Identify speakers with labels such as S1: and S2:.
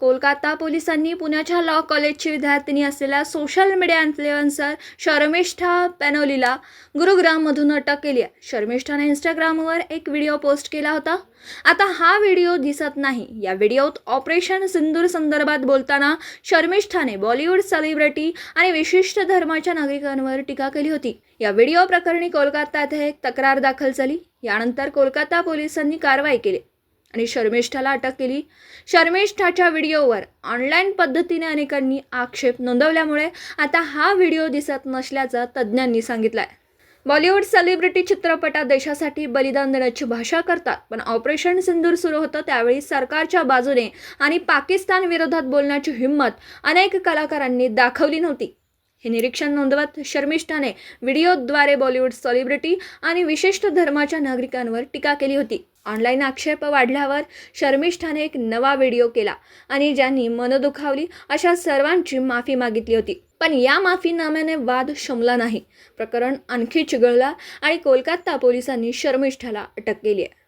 S1: कोलकाता पोलिसांनी पुण्याच्या लॉ कॉलेजची विद्यार्थिनी असलेल्या सोशल मीडिया इन्फ्लुएन्सर शर्मिष्ठा पॅनोलीला गुरुग्राममधून अटक केली आहे. शर्मिष्ठाने इंस्टाग्रामवर एक व्हिडिओ पोस्ट केला होता. आता हा व्हिडिओ दिसत नाही. या व्हिडिओत ऑपरेशन सिंदूर संदर्भात बोलताना शर्मिष्ठाने बॉलिवूड सेलिब्रिटी आणि विशिष्ट धर्माच्या नागरिकांवर टीका केली होती. या व्हिडिओ प्रकरणी कोलकाता येथे एक तक्रार दाखल झाली. यानंतर कोलकाता पोलिसांनी कारवाई केली. आणि शर्मिष्ठाला अटक केली. शर्मिष्ठाच्या व्हिडिओवर ऑनलाईन पद्धतीने अनेकांनी आक्षेप नोंदवल्यामुळे आता हा व्हिडिओ दिसत नसल्याचं तज्ज्ञांनी सांगितलं आहे बॉलिवूड सेलिब्रिटी चित्रपटात देशासाठी बलिदान देण्याची भाषा करतात पण ऑपरेशन सिंदूर सुरू होतं त्यावेळी सरकारच्या बाजूने आणि पाकिस्तान विरोधात बोलण्याची हिंमत अनेक कलाकारांनी दाखवली नव्हती. हे निरीक्षण नोंदवत शर्मिष्ठाने व्हिडिओद्वारे बॉलिवूड सेलिब्रिटी आणि विशिष्ट धर्माच्या नागरिकांवर टीका केली होती. ऑनलाईन आक्षेप वाढल्यावर शर्मिष्ठाने एक नवा व्हिडिओ केला आणि ज्यांनी मन दुखावली अशा सर्वांची माफी मागितली होती. पण या माफीनाम्याने वाद शमला नाही. प्रकरण आणखी चिघळला आणि कोलकाता पोलिसांनी शर्मिष्ठाला अटक केली आहे.